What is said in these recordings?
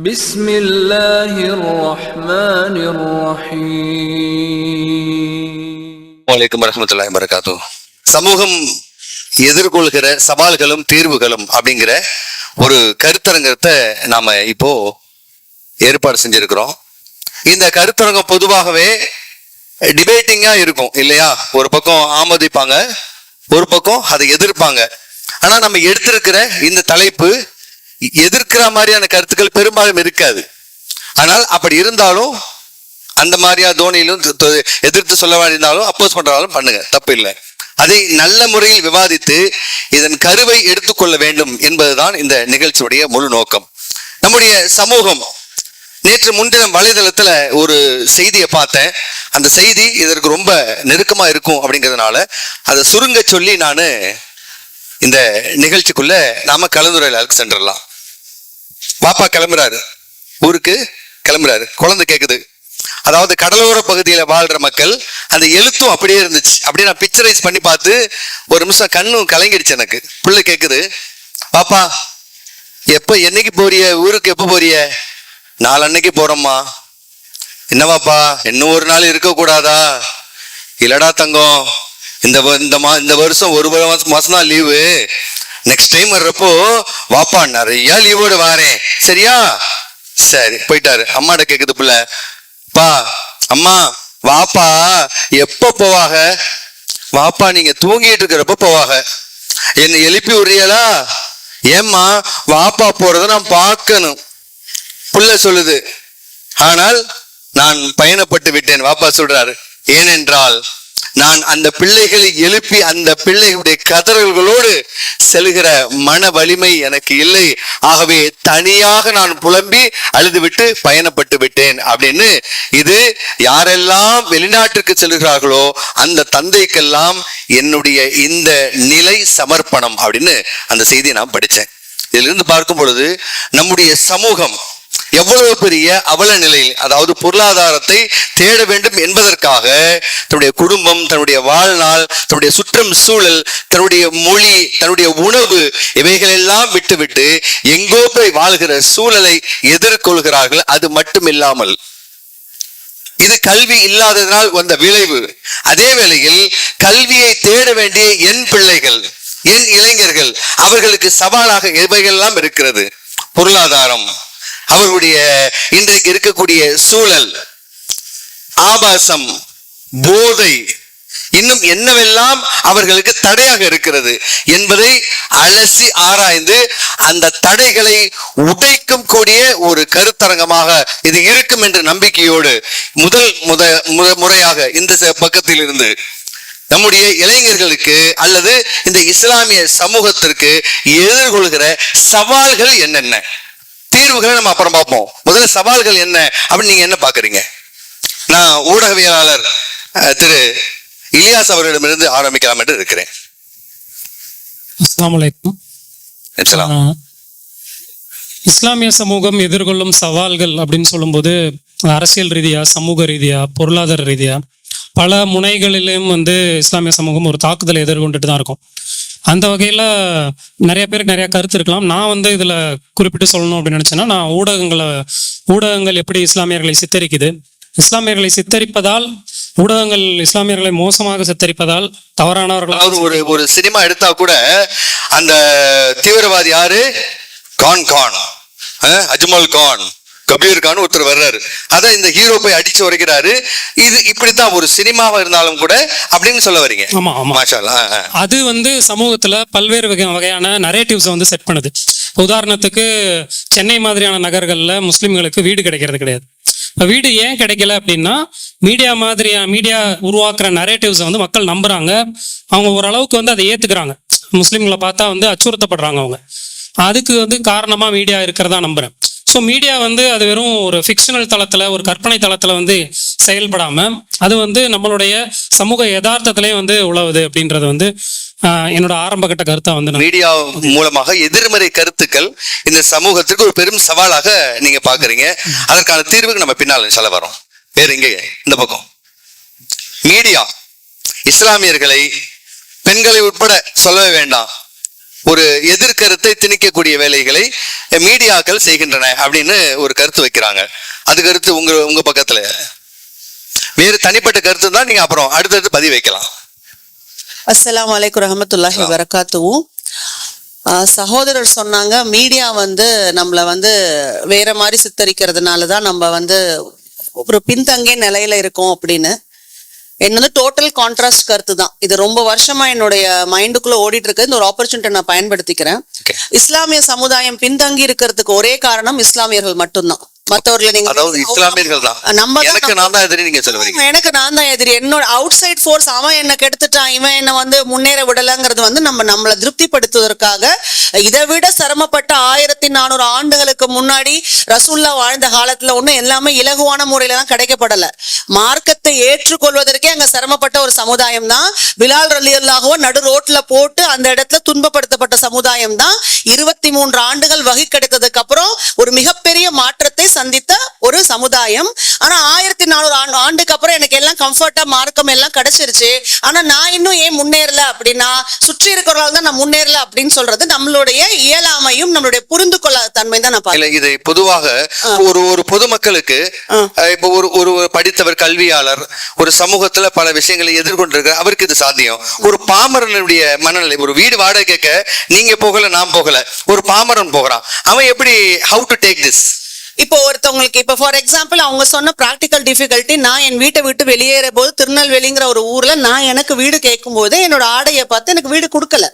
بسم الله الرحمن الرحيم வலைக்கம் வரமத்துல்லாஹி வரகாத்து சமூகம் எதிர்கொள்கிற சவால்களும் தீர்வுகளும் அப்படிங்கிற ஒரு கருத்தரங்கத்தை நாம இப்போ ஏற்பாடு செஞ்சிருக்கிறோம் இந்த கருத்தரங்கம் பொதுவாகவே டிபேட்டிங்கா இருக்கும் இல்லையா ஒரு பக்கம் ஆமோதிப்பாங்க ஒரு பக்கம் அதை எதிர்ப்பாங்க ஆனா நம்ம எடுத்திருக்கிற இந்த தலைப்பு எதிர்க்கிற மாதிரியான கருத்துக்கள் பெரும்பாலும் இருக்காது. ஆனால் அப்படி இருந்தாலும் அந்த மாதிரியா தோனியிலும் எதிர்த்து சொல்ல வேண்டியிருந்தாலும் அப்போஸ் பண்றாலும் பண்ணுங்க. தப்பு இல்லை அதை நல்ல முறையில் விவாதித்து இதன் கருவை எடுத்துக்கொள்ள வேண்டும் என்பதுதான் இந்த நிகழ்ச்சியுடைய முழு நோக்கம். நம்முடைய சமூகம் நேற்று முன்தினம் வலைதளத்துல ஒரு செய்தியை பார்த்தேன். அந்த செய்தி இதற்கு ரொம்ப நெருக்கமா இருக்கும் அப்படிங்கிறதுனால அதை சுருங்க சொல்லி நான் இந்த நிகழ்ச்சிக்குள்ள நாம கலந்துரையாளருக்கு சென்றலாம் பாப்பா கிளம்புறாரு. ஊருக்கு கிளம்புறாரு. குழந்தை கேக்குது. அதாவது கடலோர பகுதியில வாழ்ற மக்கள் அந்த எழுத்தும் அப்படியே இருந்துச்சு. அப்படியே நான் பிக்சரைஸ் பண்ணி பார்த்து ஒரு நிமிஷம் கண்ணும் கலங்கிடுச்சு எனக்கு. பிள்ளை கேக்குது. பாப்பா எப்ப என்னைக்கு போறிய? ஊருக்கு எப்ப போறிய? நாளன்னைக்கு போறோம்மா. என்னவாப்பா? இன்னும் ஒரு நாள் இருக்க கூடாதா இல்லடா தங்கம். இந்த வ- இந்த மா இந்த வருஷம் ஒரு மாசம் தான் லீவு நெக்ஸ்ட் டைம் வர்றப்போ வாப்பா நிறைய லீவோட வாரேன் சரியா? சரி போயிட்டாரு. அம்மாட்ட கேக்குது பிள்ள. பா அம்மா வாப்பா எப்ப போவாக? வாப்பா நீங்க தூங்கிட்டு இருக்கிறப்ப போவாக. என்னை எழுப்பி விடுறியலா ஏம்மா வாப்பா போறத நான் பார்க்கணும். புள்ள சொல்லுது. ஆனால் நான் பயணப்பட்டு விட்டேன் வாப்பா சொல்றாரு. ஏனென்றால் நான் அந்த பிள்ளைகளை எழுப்பி அந்த பிள்ளைகளுடைய கதறல்களோடு செல்கிற மன வலிமை எனக்கு இல்லை. ஆகவே தனியாக நான் புலம்பி அழுதுவிட்டு பயணப்பட்டு விட்டேன் அப்படின்னு இது யாரெல்லாம் வெளிநாட்டிற்கு செல்கிறார்களோ அந்த தந்தைக்கெல்லாம் என்னுடைய இந்த நிலை சமர்ப்பணம் அப்படின்னு அந்த செய்தியை நான் படிச்சேன் இதிலிருந்து பார்க்கும் பொழுது நம்முடைய சமூகம் எவ்வளவு பெரிய அவல நிலையில் அதாவது பொருளாதாரத்தை தேட வேண்டும் என்பதற்காக தன்னுடைய குடும்பம் தன்னுடைய வாழ்நாள் தன்னுடைய சுற்றம் சூழல் தன்னுடைய மொழி தன்னுடைய உணவு இவைகளெல்லாம் விட்டுவிட்டு எங்கோ போய் வாழ்கிற சூழலை எதிர்கொள்கிறார்கள் அது மட்டும் இல்லாமல் இது கல்வி இல்லாததனால் வந்த விளைவு. அதே வேளையில் கல்வியை தேட வேண்டிய என் பிள்ளைகள் என் இளைஞர்கள் அவர்களுக்கு சவாலாக எவைகள்லாம் இருக்கிறது. பொருளாதாரம். அவர்களுடைய இன்றைக்கு இருக்கக்கூடிய சூழல் ஆபாசம் போதை இன்னும் என்னவெல்லாம் அவர்களுக்கு தடையாக இருக்கிறது என்பதை அலசி ஆராய்ந்து அந்த தடைகளை உடைக்கும் கூடிய ஒரு கருத்தரங்கமாக இது இருக்கும் என்ற நம்பிக்கையோடு முதல் முத முறையாக இந்த பக்கத்தில் இருந்து நம்முடைய இளைஞர்களுக்கு அல்லது இந்த இஸ்லாமிய சமூகத்திற்கு எதிர்கொள்கிற சவால்கள் என்னென்ன? தீர்வுகளை நம்ம அப்புறம் பார்ப்போம். முதல்ல சவால்கள் என்ன? அப்படின்னு நீங்க என்ன பாக்குறீங்க நான் ஊடகவியலாளர் திரு இலியாஸ் அவர்களிடமிருந்து ஆரம்பிக்கலாம் என்று இருக்கிறேன். இஸ்லாமிய சமூகம் எதிர்கொள்ளும் சவால்கள் அப்படின்னு சொல்லும்போது அரசியல் ரீதியா சமூக ரீதியா பொருளாதார ரீதியா பல முனைகளிலும் வந்து இஸ்லாமிய சமூகம் ஒரு தாக்குதலை எதிர்கொண்டுட்டு தான் இருக்கும். அந்த வகையில் நிறைய பேருக்கு நிறைய கருத்து இருக்கலாம். நான் வந்து இதில் குறிப்பிட்டு சொல்லணும் அப்படின்னு நினச்சேன்னா நான் ஊடகங்களை ஊடகங்கள் எப்படி இஸ்லாமியர்களை சித்தரிக்குது? இஸ்லாமியர்களை சித்தரிப்பதால் ஊடகங்கள் இஸ்லாமியர்களை மோசமாக சித்தரிப்பதால் தவறானவர்கள் அதாவது ஒரு ஒரு சினிமா எடுத்தா கூட அந்த தீவிரவாதி யாரு? கான் கான். அஜ்மல் கான். கபீர் கான் ஒருத்தர் வர்றாரு. அத இந்த ஹீரோ போய் அடிச்சு உரைக்கிறாரு. இது இப்படித்தான் ஒரு சினிமாவா இருந்தாலும் கூட அப்படின்னு சொல்ல வரீங்க. ஆமா ஆமா. அது வந்து சமூகத்துல பல்வேறு வகை வகையான நரேட்டிவ்ஸை வந்து செட் பண்ணுது. உதாரணத்துக்கு சென்னை மாதிரியான நகர்கள்ல முஸ்லிம்களுக்கு வீடு கிடைக்கிறது கிடையாது. இப்ப வீடு ஏன் கிடைக்கல அப்படின்னா மீடியா மாதிரியா மீடியா உருவாக்குற நரேட்டிவ்ஸை வந்து மக்கள் நம்புறாங்க. அவங்க ஓரளவுக்கு வந்து அதை ஏத்துக்கிறாங்க. முஸ்லிம்களை பார்த்தா வந்து அச்சுறுத்தப்படுறாங்க அவங்க. அதுக்கு வந்து காரணமா மீடியா இருக்கிறதா நம்புறேன். ஸோ மீடியா வந்து அது வெறும் ஒரு ஃபிக்ஷனல் தளத்தில் ஒரு கற்பனை தளத்தில் வந்து செயல்படாமல் அது வந்து நம்மளுடைய சமூக யதார்த்தத்திலே வந்து உழவுது அப்படின்றது வந்து என்னோட ஆரம்ப கட்ட வந்து மீடியா மூலமாக எதிர்மறை கருத்துக்கள் இந்த சமூகத்திற்கு ஒரு பெரும் சவாலாக நீங்க பாக்குறீங்க அதற்கான தீர்வுக்கு நம்ம பின்னால் சொல்ல வரோம். வேற எங்க? இந்த பக்கம். மீடியா இஸ்லாமியர்களை பெண்களை உட்பட சொல்லவே வேண்டாம். ஒரு எதிர்கருத்தை திணிக்கக்கூடிய வேலைகளை மீடியாக்கள் செய்கின்றன அப்படின்னு ஒரு கருத்து வைக்கிறாங்க. அது கருத்து உங்க உங்க பக்கத்துல. வேறு தனிப்பட்ட கருத்து தான் நீங்க அப்புறம் அடுத்தடுத்து பதிவு வைக்கலாம். அஸ்ஸலாமு அலைக்கும் ரஹமத்துல்லாஹி வரகாத்துவும் சகோதரர் சொன்னாங்க மீடியா வந்து நம்மள வந்து வேற மாதிரி சித்தரிக்கிறதுனால தான் நம்ம வந்து ஒரு பின்தங்கிய நிலையில இருக்கோம் அப்படின்னு. என்னது டோட்டல் கான்ட்ராஸ்ட் கருத்து தான் இது ரொம்ப வருஷமா என்னுடைய மைண்டுக்குள்ள ஓடிட்டு இருக்கு இந்த ஒரு ஆப்பர்ச்சுனிட்டி நான் பயன்படுத்திக்கிறேன். இஸ்லாமிய சமுதாயம் பின்தங்கி இருக்கிறதுக்கு ஒரே காரணம் இஸ்லாமியர்கள் மட்டும்தான். மற்றவர்களை நீங்க அதாவது இஸ்லாமியர்கள் தான். நம்ம எனக்கு நான் தான் எதிரி நீங்க சொல்ல வரீங்க. எனக்கு நான் தான் எதிரி. என்னோட அவுட் சைட் ஃபோர்ஸ் அவன் என்ன கெடுத்துட்டான் இவன் என்ன வந்து முன்னேற விடலங்கிறது வந்து நம்ம நம்மளை திருப்திப்படுத்துவதற்காக இதை விட சிரமப்பட்ட ஆயிரத்தி நானூறு ஆண்டுகளுக்கு முன்னாடி ரசூல்லா வாழ்ந்த காலத்துல ஒண்ணும் எல்லாமே இலகுவான முறையில தான் கிடைக்கப்படல. மார்க்கத்தை ஏற்றுக்கொள்வதற்கே அங்க சிரமப்பட்ட ஒரு சமுதாயம் தான். பிலால் ரலி அல்லாஹுவ நடு ரோட்ல போட்டு அந்த இடத்துல துன்பப்படுத்தப்பட்ட சமுதாயம் தான். இருபத்தி மூன்று ஆண்டுகள் வகை கிடைத்ததுக்கு அப்புறம் ஒரு மிகப்பெரிய மாற்றத்தை சந்தித்த ஒரு சமுதாயம். ஆனா ஆயிரத்தி நானூறு ஆண்டு ஆண்டுக்கு அப்புறம் எனக்கு எல்லாம் கம்ஃபர்ட்டா மார்க்கம் எல்லாம் கிடைச்சிருச்சு. ஆனா நான் இன்னும் ஏன் முன்னேறல அப்படின்னா சுற்றி இருக்கிறவங்க தான் நான் முன்னேறல அப்படின்னு சொல்றது நம்மளுடைய இயலாமையும் நம்மளுடைய புரிந்து கொள்ளாத தன்மை தான் நான் பார்க்கிறேன். இல்ல இதை பொதுவாக ஒரு ஒரு பொதுமக்களுக்கு இப்ப ஒரு ஒரு படித்தவர் கல்வியாளர் ஒரு சமூகத்துல பல விஷயங்களை எதிர்கொண்டிருக்கிற அவருக்கு இது சாத்தியம். ஒரு பாமரனுடைய மனநிலை ஒரு வீடு வாடகை கேட்க நீங்க போகல நான் போகல. ஒரு பாமரன் போகிறான். அவன் எப்படி ஹவு டு டேக் திஸ் இப்போ ஒருத்தவங்களுக்கு இப்போ ஃபார் எக்ஸாம்பிள் அவங்க சொன்ன ப்ராக்டிக்கல் டிஃபிகல்ட்டி நான் என் வீட்டை விட்டு வெளியேற போது திருநெல்வேலிங்கிற ஒரு ஊர்ல நான் எனக்கு வீடு கேட்கும் போது என்னோட ஆடையை பார்த்து எனக்கு வீடு கொடுக்கல.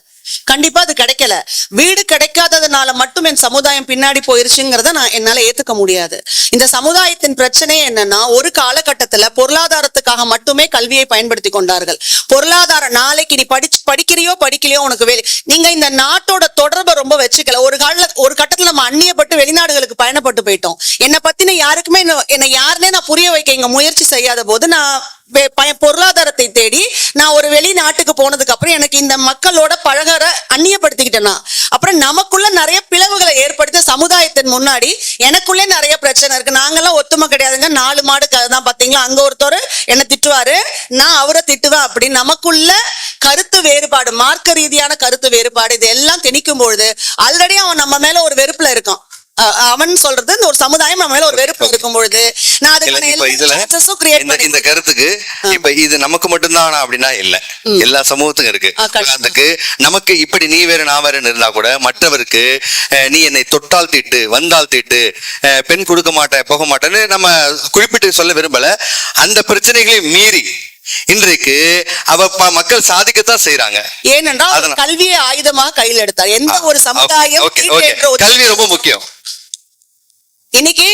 கண்டிப்பா அது கிடைக்கல. வீடு கிடைக்காததுனால மட்டும் என் சமுதாயம் பின்னாடி போயிருச்சுங்கிறத நான் என்னால ஏத்துக்க முடியாது. இந்த சமுதாயத்தின் பிரச்சனை என்னன்னா ஒரு காலகட்டத்துல பொருளாதாரத்துக்காக மட்டுமே கல்வியை பயன்படுத்தி கொண்டார்கள். பொருளாதார நாளைக்கு நீ படிச்சு படிக்கிறியோ படிக்கலையோ உனக்கு வேலை நீங்க இந்த நாட்டோட தொடர்பை ரொம்ப வச்சுக்கல. ஒரு கால ஒரு கட்டத்துல நம்ம அந்நியப்பட்டு வெளிநாடுகளுக்கு பயணப்பட்டு போயிட்டோம். என்னை பத்தின யாருக்குமே என்ன- யாருன்னே நான் புரிய வைக்க இங்க முயற்சி செய்யாத போது நான் பொருளாதாரத்தை தேடி நான் ஒரு வெளிநாட்டுக்கு போனதுக்கு அப்புறம் எனக்கு இந்த மக்களோட பழகற அந்நியப்படுத்திக்கிட்டேனா. அப்புறம் நமக்குள்ள நிறைய பிளவுகளை ஏற்படுத்த சமுதாயத்தின் முன்னாடி எனக்குள்ளே நிறைய பிரச்சனை இருக்கு. நாங்கெல்லாம் ஒத்துமை கிடையாதுங்க. நாலு மாடு தான் பாத்தீங்களா? அங்க ஒருத்தர் என்ன திட்டுவாரு. நான் அவரை திட்டுவேன் அப்படி. நமக்குள்ள கருத்து வேறுபாடு மார்க்க ரீதியான கருத்து வேறுபாடு இது எல்லாம் திணிக்கும் பொழுது ஆல்ரெடி அவன் நம்ம மேல ஒரு வெறுப்புல இருக்கான். அவன் சொல்றது இந்த ஒரு சமுதாயம் நம்ம மேல ஒரு வெறுப்பு இருக்கும் பொழுது நான் create இந்த கருத்துக்கு இப்ப இது நமக்கு மட்டும்தான் அப்படின்னா இல்ல. எல்லா சமூகத்துக்கும் இருக்கு. அதுக்கு நமக்கு இப்படி நீ வேற நான் வேறன்னு இருந்தா கூட மற்றவருக்கு நீ என்னை தொட்டால் தீட்டு வந்தால் தீட்டு பெண் கொடுக்க மாட்டேன் போக மாட்டேன்னு நம்ம குறிப்பிட்டு சொல்ல விரும்பல. அந்த பிரச்சனைகளை மீறி இன்றைக்கு அவ மக்கள் சாதிக்கத்தான் செய்யறாங்க ஏனென்றால் கல்வியை ஆயுதமாக கையில் எடுத்தார். எந்த ஒரு சமுதாயம் கல்வி ரொம்ப முக்கியம். இன்னைக்கு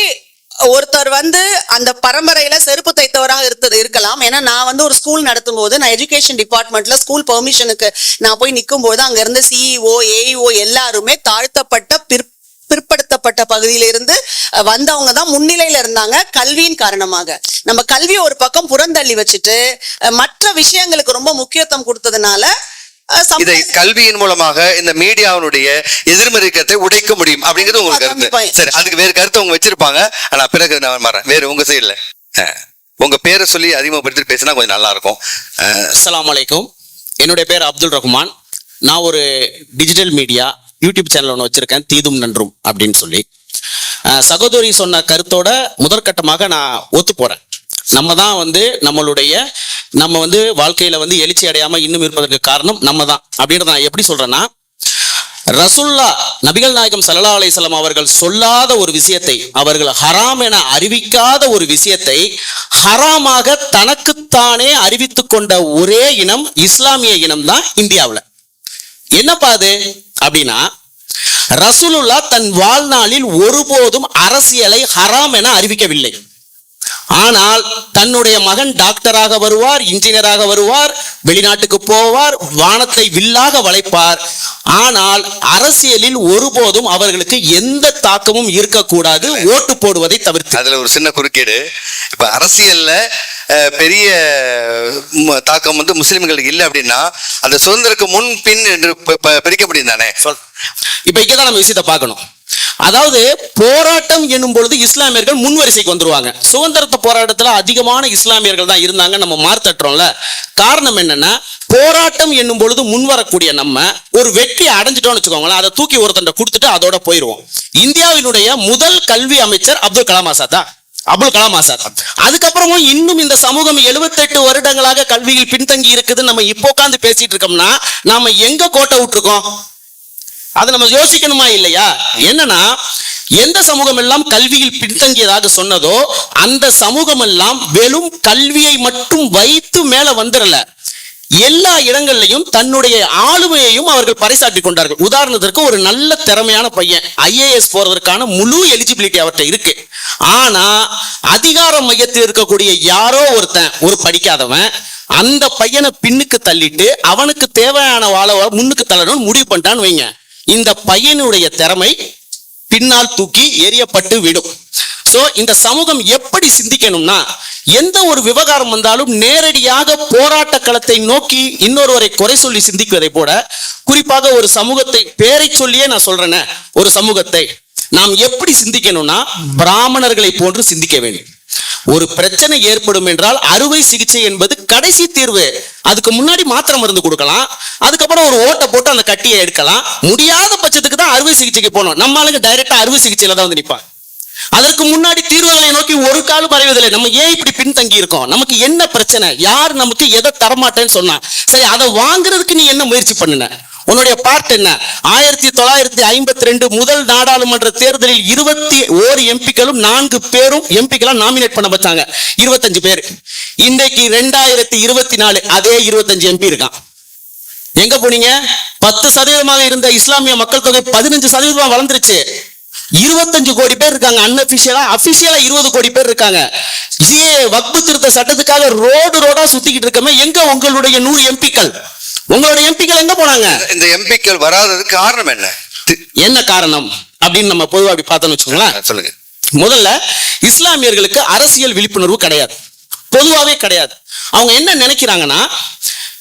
ஒருத்தர் வந்து அந்த பரம்பரையில செருப்பு தைத்தவராக இருந்தது இருக்கலாம். ஏன்னா நான் வந்து ஒரு ஸ்கூல் நடத்தும் போது நான் எஜுகேஷன் டிபார்ட்மெண்ட்ல ஸ்கூல் பெர்மிஷனுக்கு நான் போய் நிற்கும் போது அங்க இருந்த சிஇஓ ஏஇஓ எல்லாருமே தாழ்த்தப்பட்ட பிற் பிற்படுத்தப்பட்ட பகுதியிலிருந்து அஹ், வந்தவங்க தான் முன்னிலையில இருந்தாங்க கல்வியின் காரணமாக. நம்ம கல்வியை ஒரு பக்கம் புறந்தள்ளி வச்சுட்டு மற்ற விஷயங்களுக்கு ரொம்ப முக்கியத்துவம் கொடுத்ததுனால இதை கல்வியின் மூலமாக இந்த மீடியாவினுடைய எதிர்மறைக்கத்தை உடைக்க முடியும் அப்படிங்கிறது உங்களுக்கு கருத்து. சரி அதுக்கு வேறு கருத்து அவங்க வச்சிருப்பாங்க. ஆனா பிறகு நான் வரேன் வேறு உங்க சைடுல உங்க பேரை சொல்லி அறிமுகப்படுத்தி பேசினா கொஞ்சம் நல்லா இருக்கும் அஹ், அஸ்ஸலாமு அலைக்கும் என்னுடைய பேர் அப்துல் ரஹ்மான். நான் ஒரு டிஜிட்டல் மீடியா யூடியூப் சேனல் ஒன்று வச்சிருக்கேன். தீதும் நன்றும் அப்படின்னு சொல்லி. அஹ், சகோதரி சொன்ன கருத்தோட முதற்கட்டமாக நான் ஒத்து போறேன். நம்ம தான் வந்து நம்மளுடைய நம்ம வந்து வாழ்க்கையில வந்து எழுச்சி அடையாம இன்னும் இருப்பதற்கு காரணம் நம்ம தான் அப்படின்றத நான் எப்படி சொல்றேன்னா ரசுல்லா நபிகள் நாயகம் சல்லா அலிஸ்லாம் அவர்கள் சொல்லாத ஒரு விஷயத்தை அவர்கள் ஹராம் என அறிவிக்காத ஒரு விஷயத்தை ஹராமாக தனக்குத்தானே அறிவித்து கொண்ட ஒரே இனம் இஸ்லாமிய இனம் தான் இந்தியாவில். என்னப்பா அது? அப்படின்னா ரசூலுல்லா தன் வாழ்நாளில் ஒருபோதும் அரசியலை ஹராம் என அறிவிக்கவில்லை. ஆனால் தன்னுடைய மகன் டாக்டராக வருவார் இன்ஜினியராக வருவார் வெளிநாட்டுக்கு போவார் வானத்தை வில்லாக வளைப்பார். ஆனால் அரசியலில் ஒருபோதும் அவர்களுக்கு எந்த தாக்கமும் இருக்கக்கூடாது ஓட்டு போடுவதை தவிர்த்து. அதுல ஒரு சின்ன குறுக்கீடு. இப்ப அரசியல்ல பெரிய தாக்கம் வந்து முஸ்லிம்களுக்கு இல்லை அப்படின்னா அந்த சுதந்திரக்கு முன் பின் என்று ப- ப- பிரிக்க முடியும் தானே? இப்ப இங்கதான் நம்ம விஷயத்தை பார்க்கணும். அதாவது போராட்டம் என்னும் பொழுது இஸ்லாமியர்கள் முன்வரிசைக்கு வந்துருவாங்க. சுதந்திரத்த போராட்டத்தில் அதிகமான இஸ்லாமியர்கள் தான் இருந்தாங்க நம்ம மார்த்தட்டுறோம்ல. காரணம் என்னன்னா போராட்டம் என்னும் பொழுது முன்வரக்கூடிய நம்ம ஒரு வெற்றி அடைஞ்சிட்டோம்னு வச்சுக்கோங்களேன். அதை தூக்கி ஒருத்தண்ட கொடுத்துட்டு அதோட போயிடுவோம் இந்தியாவினுடைய முதல் கல்வி அமைச்சர் அப்துல் கலாம் ஆசாத் தான். அப்துல் கலாம் ஆசாத். அதுக்கப்புறமும் இன்னும் இந்த சமூகம் 78 வருடங்களாக கல்வியில் பின்தங்கி இருக்குதுன்னு நம்ம இப்போ உட்காந்து பேசிட்டு இருக்கோம்னா நாம எங்க கோட்டை விட்டுருக்கோம்? அதை நம்ம யோசிக்கணுமா இல்லையா? என்னன்னா எந்த சமூகம் எல்லாம் கல்வியில் பின்தங்கியதாக சொன்னதோ அந்த சமூகம் எல்லாம் வெறும் கல்வியை மட்டும் வைத்து மேல வந்துடல எல்லா இடங்கள்லையும் தன்னுடைய ஆளுமையையும் அவர்கள் பறைசாட்டி கொண்டார்கள். உதாரணத்திற்கு ஒரு நல்ல திறமையான பையன் ஐஏஎஸ் போறதற்கான முழு எலிஜிபிலிட்டி அவர்கிட்ட இருக்கு. ஆனா அதிகார மையத்தில் இருக்கக்கூடிய யாரோ ஒருத்தன் ஒரு படிக்காதவன் அந்த பையனை பின்னுக்கு தள்ளிட்டு அவனுக்கு தேவையான வாழ முன்னுக்கு தள்ளணும்னு முடிவு பண்ணிட்டான்னு வைங்க. இந்த பையனுடைய திறமை பின்னால் தூக்கி எரியப்பட்டு விடும். சோ இந்த சமூகம் எப்படி சிந்திக்கணும்னா எந்த ஒரு விவகாரம் வந்தாலும் நேரடியாக போராட்ட களத்தை நோக்கி இன்னொருவரை குறை சொல்லி சிந்திக்குவதை போல குறிப்பாக ஒரு சமூகத்தை பேரை சொல்லியே நான் சொல்றேனே ஒரு சமூகத்தை நாம் எப்படி சிந்திக்கணும்னா பிராமணர்களை போன்று சிந்திக்க வேண்டும். ஒரு பிரச்சனை ஏற்படும் என்றால் அறுவை சிகிச்சை என்பது கடைசி தீர்வு. அதுக்கு முன்னாடி மாத்திரை மருந்து கொடுக்கலாம். அதுக்கப்புறம் ஒரு ஓட்டை போட்டு அந்த கட்டியை எடுக்கலாம். முடியாத பட்சத்துக்கு தான் அறுவை சிகிச்சைக்கு போகணும். நம்ம ஆளுங்க டைரக்டா அறுவை சிகிச்சையில தான் வந்து நிற்பாங்க அதற்கு முன்னாடி தீர்வுகளை நோக்கி ஒரு காலம் வரைவதில்லை. நம்ம ஏன் இப்படி பின்தங்கி இருக்கோம்? நமக்கு என்ன பிரச்சனை? யார் நமக்கு எதை தரமாட்டேன்னு சொன்னா? சரி அதை வாங்குறதுக்கு நீ என்ன முயற்சி பண்ணுன? உன்னுடைய பார்ட் என்ன? ஆயிரத்தி தொள்ளாயிரத்தி ஐம்பத்தி ரெண்டு முதல் நாடாளுமன்ற தேர்தலில் இருபத்தி ஓரு எம்பிக்களும் நான்கு பேரும் எம்பிக்களா நாமினேட் பண்ண வச்சாங்க. இருபத்தஞ்சு பேர். இன்றைக்கு ரெண்டாயிரத்தி இருபத்தி நாலு அதே இருபத்தஞ்சு எம்பி இருக்கான். எங்க போனீங்க? பத்து சதவீதமாக இருந்த இஸ்லாமிய மக்கள் தொகை பதினஞ்சு சதவீதமா வளர்ந்துருச்சு. இருபத்தஞ்சு கோடி பேர் இருக்காங்க. அன்அபிஷியலா அபிஷியலா இருபது கோடி பேர் இருக்காங்க. ஜிஏ வக்பு திருத்த சட்டத்துக்காக ரோடு ரோடா சுத்திக்கிட்டு இருக்கமே எங்க உங்களுடைய நூறு எம்பிக்கள்? உங்களுடைய எம்பிக்கள் எங்க போனாங்க? இந்த எம்பிக்கள் வராததுக்கு காரணம் என்ன? என்ன காரணம்? அப்படின்னு நம்ம பொதுவா அப்படி பார்த்தோம்னு வச்சுக்கோங்களேன். சொல்லுங்க. முதல்ல இஸ்லாமியர்களுக்கு அரசியல் விழிப்புணர்வு கிடையாது. பொதுவாவே கிடையாது. அவங்க என்ன நினைக்கிறாங்கன்னா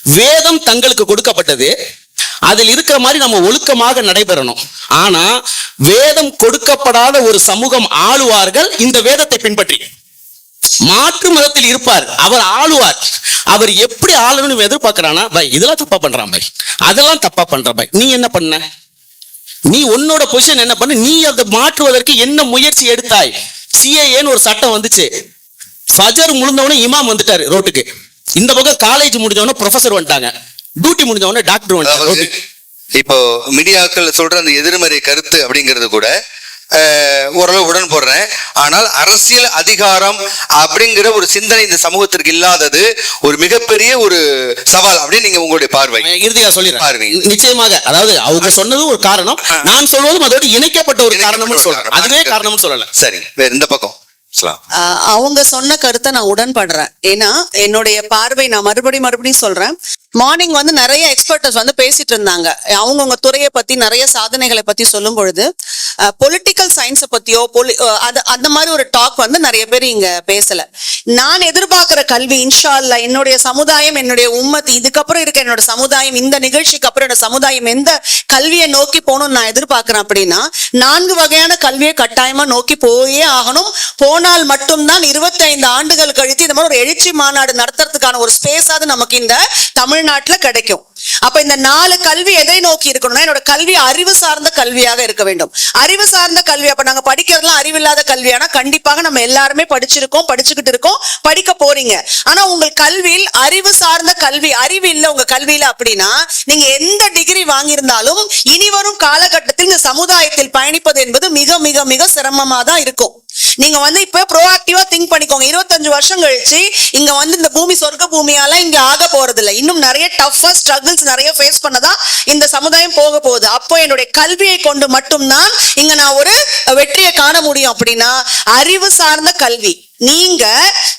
வேதம் தங்களுக்கு கொடுக்கப்பட்டது. அதில் இருக்கிற மாதிரி நம்ம ஒழுக்கமாக நடைபெறணும். ஆனா வேதம் கொடுக்கப்படாத ஒரு சமூகம் ஆளுவார்கள் இந்த வேதத்தை பின்பற்றி. மாற்று மதத்தில் இருப்பார். அவர் ஆளுவார். அவர் எப்படி ஆளணும்னு எதிர்பார்க்கறானா பை இதெல்லாம் தப்பா பண்றான் பை அதெல்லாம் தப்பா பண்ற பை நீ என்ன பண்ண? நீ உன்னோட பொசிஷன் என்ன பண்ண? நீ அதை மாற்றுவதற்கு என்ன முயற்சி எடுத்தாய்? சிஏஏன்னு ஒரு சட்டம் வந்துச்சு. ஃபஜர் முடிந்தவனே இமாம் வந்துட்டாரு ரோட்டுக்கு. இந்த பக்கம் காலேஜ் முடிஞ்சவனே ப்ரொஃபசர் வந்துட்டாங்க. டியூட்டி முடிஞ்சவனே டாக்டர் வந்துட்டாங்க. இப்போ மீடியாக்கள் சொல்ற அந்த எதிர்மறை கருத்து அப்படிங்கிறது கூட ஓரளவு உடன் போடுறேன். ஆனால் அரசியல் அதிகாரம் அப்படிங்கிற ஒரு சிந்தனை இந்த சமூகத்திற்கு இல்லாதது ஒரு மிகப்பெரிய ஒரு சவால் அப்படின்னு நீங்க உங்களுடைய பார்வை. இறுதியா சொல்லிடுறேன். பாருங்க. நி- நிச்சயமாக அதாவது அவங்க சொன்னது ஒரு காரணம் நான் சொல்வதும் அதோடு இணைக்கப்பட்ட ஒரு காரணம்னு சொல்றேன். அதுவே காரணம்னு சொல்லல. சரி வேற இந்த பக்கம். அவங்க சொன்ன கருத்தை நான் உடன்படுறேன். ஏன்னா என்னுடைய பார்வை நான் மறுபடியும் மறுபடியும் சொல்றேன். மார்னிங் வந்து நிறைய எக்ஸ்பர்ட்ஸ் வந்து பேசிட்டு இருந்தாங்க. அவங்கவுங்க துறையை பத்தி நிறைய சாதனைகளை பத்தி சொல்லும் பொழுது பொலிட்டிக்கல் சயின்ஸை பத்தியோ பொலி அது அந்த மாதிரி ஒரு டாக் வந்து நிறைய பேர் இங்க பேசல. நான் எதிர்பார்க்கிற கல்வி இன்ஷா என்னுடைய சமுதாயம் என்னுடைய உம்மத் இதுக்கப்புறம் இருக்க என்னோட சமுதாயம் இந்த நிகழ்ச்சிக்கு அப்புறம் என்னோட சமுதாயம் எந்த கல்வியை நோக்கி போகணும்னு நான் எதிர்பார்க்கிறேன் அப்படின்னா நான்கு வகையான கல்வியை கட்டாயமா நோக்கி போயே ஆகணும். போனால் மட்டும்தான் 25 ஆண்டுகள் கழித்து இந்த மாதிரி ஒரு எழுச்சி மாநாடு நடத்துறதுக்கான ஒரு ஸ்பேஸாவது நமக்கு இந்த தமிழ் தமிழ்நாட்டுல கிடைக்கும். அப்ப இந்த நாலு கல்வி எதை நோக்கி இருக்கணும்னா என்னோட கல்வி அறிவு சார்ந்த கல்வியாக இருக்க வேண்டும். அறிவு சார்ந்த கல்வி அப்ப நாங்க படிக்கிறதுலாம் அறிவில்லாத கல்வியானா கண்டிப்பாக நம்ம எல்லாருமே படிச்சிருக்கோம் படிச்சுக்கிட்டு இருக்கோம் படிக்க போறீங்க. ஆனா உங்கள் கல்வியில் அறிவு சார்ந்த கல்வி அறிவு இல்ல உங்க கல்வியில அப்படின்னா நீங்க எந்த டிகிரி வாங்கியிருந்தாலும் இனி வரும் காலகட்டத்தில் இந்த சமுதாயத்தில் பயணிப்பது என்பது மிக மிக மிக சிரமமா தான் இருக்கும். நீங்க வந்து இப்ப ப்ரோஆக்டிவா திங்க் பண்ணிக்கோங்க. இருபத்தஞ்சு வருஷம் கழிச்சு இங்க வந்து இந்த பூமி சொர்க்க பூமியால இங்க ஆக போறது இல்ல இன்னும் நிறைய டஃபா ஸ்ட்ரகிள்ஸ் நிறைய ஃபேஸ் பண்ணதான் இந்த சமுதாயம் போக போகுது. அப்போ என்னுடைய கல்வியை கொண்டு மட்டும்தான் இங்க நான் ஒரு வெற்றியை காண முடியும் அப்படின்னா அறிவு சார்ந்த கல்வி. நீங்க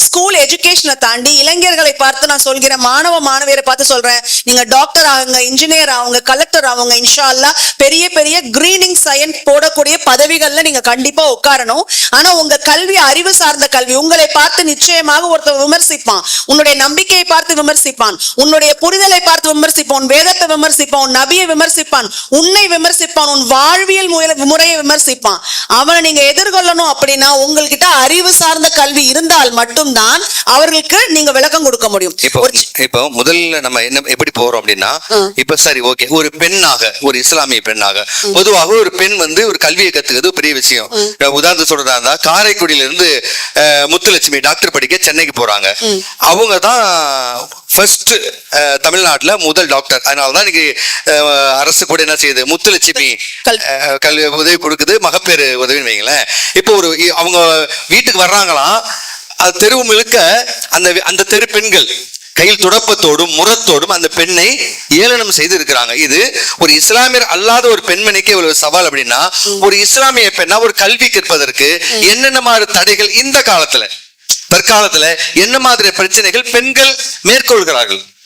ஸ்கூல் எஜுகேஷனை தாண்டி இளைஞர்களை பார்த்து நான் சொல்கிறேன் மாணவ மாணவியரை பார்த்து சொல்றேன். நீங்க டாக்டர் ஆகுங்க இன்ஜினியர் ஆகுங்க கலெக்டர் ஆகுங்க இன்ஷா அல்லாஹ் பெரிய பெரிய கிரீனிங் சயன்ஸ் போடக்கூடிய பதவிகள்ல நீங்க கண்டிப்பா உட்காரணும். ஆனா உங்க கல்வி அறிவு சார்ந்த கல்வி உங்களை பார்த்து நிச்சயமாக ஒருத்தர் விமர்சிப்பான். உன்னுடைய நம்பிக்கையை பார்த்து விமர்சிப்பான். உன்னுடைய புரிதலை பார்த்து விமர்சிப்பான். உன் வேதத்தை விமர்சிப்பான். உன் நபியை விமர்சிப்பான். உன்னை விமர்சிப்பான். உன் வாழ்வியல் முறையை விமர்சிப்பான். அவனை நீங்க எதிர்கொள்ளணும் அப்படின்னா உங்கள்கிட்ட அறிவு சார்ந்த கல்வி இருந்தால் மட்டும்தான் அவர்களுக்கு நீங்க விளக்கம் கொடுக்க முடியும். இப்போ முதல்ல நம்ம என்ன எப்படி போறோம் அப்படின்னா இப்ப சரி ஓகே ஒரு பெண்ணாக ஒரு இஸ்லாமிய பெண்ணாக பொதுவாக ஒரு பெண் வந்து ஒரு கல்வியை கத்துக்கிறது பெரிய விஷயம். உதாரணத்துக்கு சொல்றதா இருந்தா காரைக்குடியில இருந்து முத்துலட்சுமி டாக்டர் படிக்க சென்னைக்கு போறாங்க. அவங்க தான் ஃபர்ஸ்ட் தமிழ்நாட்டுல முதல் டாக்டர். அதனாலதான் இன்னைக்கு அஹ், அரசு கூட என்ன செய்யுது? முத்துலட்சுமி கல்வி உதவி கொடுக்குது மகப்பேறு உதவின்னு வைங்களேன். இப்போ ஒரு அவங்க வீட்டுக்கு வர்றாங்களாம் தெருவு முழுக்க அந்த அந்த தெரு பெண்கள் கையில் துடப்பத்தோடும் முரத்தோடும் அந்த பெண்ணை ஏளனம் செய்து இருக்கிறாங்க இது ஒரு இஸ்லாமியர் அல்லாத ஒரு பெண்மணிக்கு இவ்வளவு சவால் அப்படின்னா ஒரு இஸ்லாமிய பெண்ணா ஒரு கல்வி கற்பதற்கு என்னென்ன மாதிரி தடைகள் இந்த காலத்துல தற்காலத்துல என்ன மாதிரி பிரச்சனைகள் பெண்கள் மேற்கொள்கிறார்கள்?